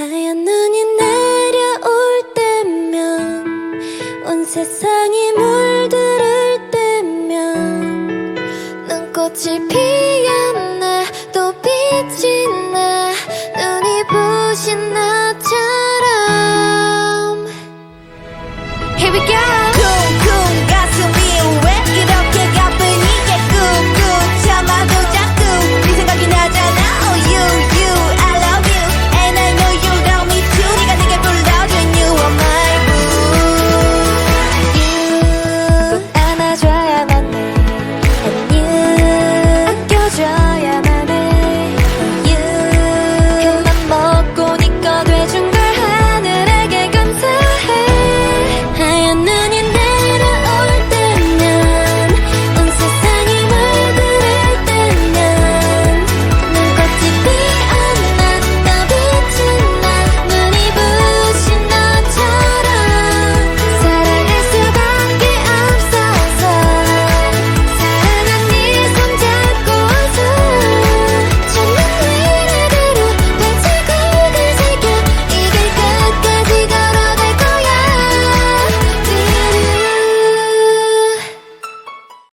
하얀 눈이 내려올 때면 온 세상이 물들을 때면 눈꽃이 피었나 또 빛이 나. 눈이 부신 나처럼. Here we go.